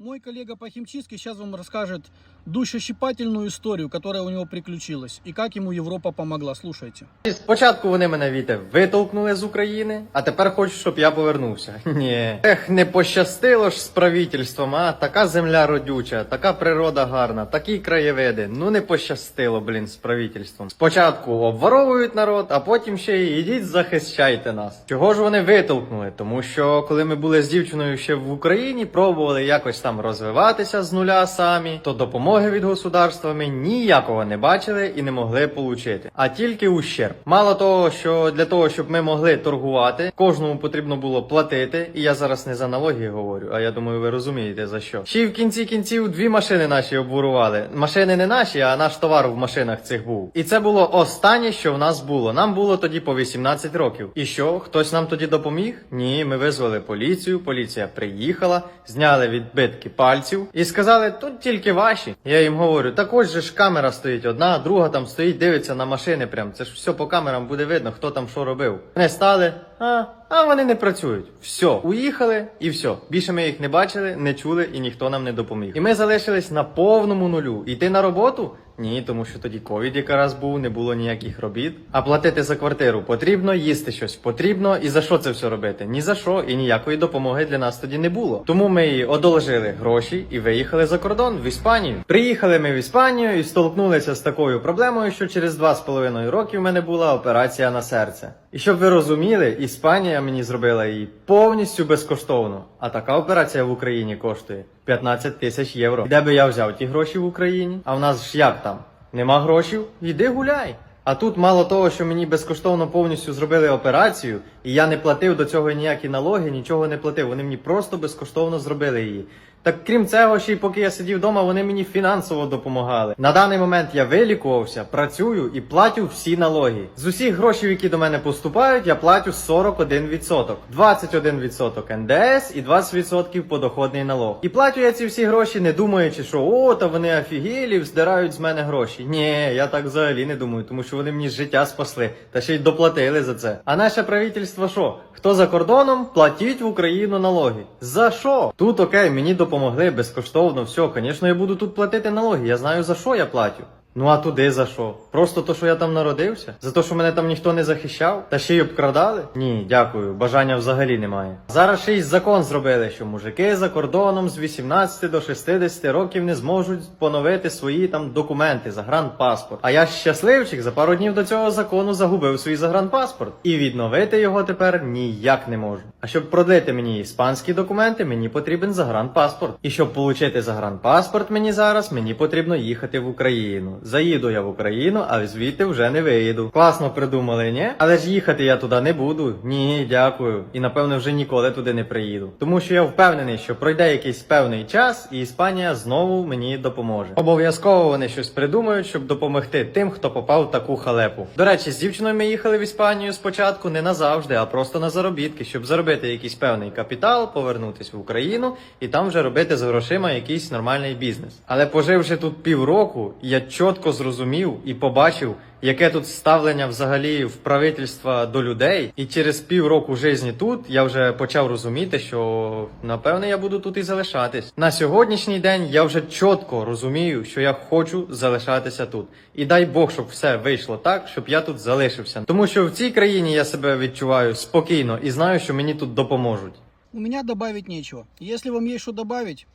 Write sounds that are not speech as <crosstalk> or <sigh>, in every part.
Мой коллега по химчистке сейчас вам расскажет душещипательную историю, которая у него приключилась, и как ему Европа помогла. Слушайте. Спочатку вони мене віте витолкнули з України, а тепер хочуть, щоб я повернувся. <laughs> Ні. Ех, не пощастило ж з правительством, а така земля родюча, така природа гарна, такі краєвиди. Ну не пощастило, блін, з правительством. Спочатку обворовують народ, а потім ще й ідіть захищайте нас. Чого ж вони витолкнули? Тому що коли ми були з дівчиною ще в Україні, пробували якось там розвиватися з нуля самі, то допомоги від государства ми ніякого не бачили і не могли получити, а тільки ущерб. Мало того, що для того, щоб ми могли торгувати, кожному потрібно було платити. І я зараз не за налоги говорю, а я думаю, ви розумієте за що. Ще й в кінці кінців дві машини наші обворували. Машини не наші, а наш товар в машинах цих був. І це було останнє, що в нас було. Нам було тоді по 18 років. І що? Хтось нам тоді допоміг? Ні, ми визвали поліцію. Поліція приїхала, зняли відбитки пальців і сказали, тут тільки ваші. Я їм говорю, так ось же ж камера стоїть одна, друга там стоїть, дивиться на машини. Прям це ж все по камерам буде видно, хто там що робив. Вони стали. А, а вони не працюють. Все, уїхали і все. Більше ми їх не бачили, не чули і ніхто нам не допоміг. І ми залишились на повному нулю. Йти на роботу? Ні, тому що тоді ковід якраз був, не було ніяких робіт. А платити за квартиру потрібно, їсти щось потрібно. І за що це все робити? Ні за що, і ніякої допомоги для нас тоді не було. Тому ми і одолжили гроші і виїхали за кордон в Іспанію. Приїхали ми в Іспанію і столкнулися з такою проблемою, що через два з половиною роки в мене була операція на серце. І щоб ви розуміли, Іспанія мені зробила її повністю безкоштовно. А така операція в Україні коштує 15 тисяч євро. Де би я взяв ті гроші в Україні? А в нас ж як там? Нема грошів? Іди гуляй. А тут мало того, що мені безкоштовно повністю зробили операцію, і я не платив до цього ніякі налоги, нічого не платив. Вони мені просто безкоштовно зробили її. Так крім цього, ще й поки я сидів вдома, вони мені фінансово допомагали. На даний момент я вилікувався, працюю і платю всі налоги. З усіх грошей, які до мене поступають, я платю 41%. 21% НДС і 20% подоходний налог. І платю я ці всі гроші, не думаючи, що о, та вони офігелі, здирають з мене гроші. Ні, я так взагалі не думаю, тому що вони мені життя спасли та ще й доплатили за це. А наше правительство що? Хто за кордоном, платіть в Україну налоги. За що? Тут окей, мені допомогли безкоштовно, все. Звісно, я буду тут платити налоги. Я знаю за що я платю. Ну а туди за що? Просто то, що я там народився? За те, що мене там ніхто не захищав? Та ще й обкрадали? Ні, дякую, бажання взагалі немає. Зараз ще й закон зробили, що мужики за кордоном з 18 до 60 років не зможуть поновити свої там документи, загранпаспорт. А я щасливчик за пару днів до цього закону загубив свій загранпаспорт. І відновити його тепер ніяк не можу. А щоб продлити мені іспанські документи, мені потрібен загранпаспорт. І щоб отримати загранпаспорт мені зараз, мені потрібно їхати в Україну. Заїду я в Україну, а звідти вже не виїду. Класно придумали, ні? Але ж їхати я туди не буду. Ні, дякую. І напевно вже ніколи туди не приїду. Тому що я впевнений, що пройде якийсь певний час, і Іспанія знову мені допоможе. Обов'язково вони щось придумають, щоб допомогти тим, хто попав в таку халепу. До речі, з дівчиною ми їхали в Іспанію спочатку не назавжди, а просто на заробітки, щоб заробити якийсь певний капітал, повернутися в Україну і там вже робити з грошима якийсь нормальний бізнес. Але поживши тут півроку, я чітко зрозумів і побачив, яке тут ставлення взагалі в правительства до людей. І через півроку житті тут я вже почав розуміти, що напевне я буду тут і залишатись. На сьогоднішній день я вже чітко розумію, що я хочу залишатися тут. І дай Бог, щоб все вийшло так, щоб я тут залишився. Тому що в цій країні я себе відчуваю спокійно і знаю, що мені тут допоможуть. У меня добавить нечего. Если вам есть что добавить,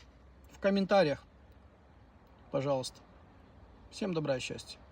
в комментариях, пожалуйста. Всем добра и счастья.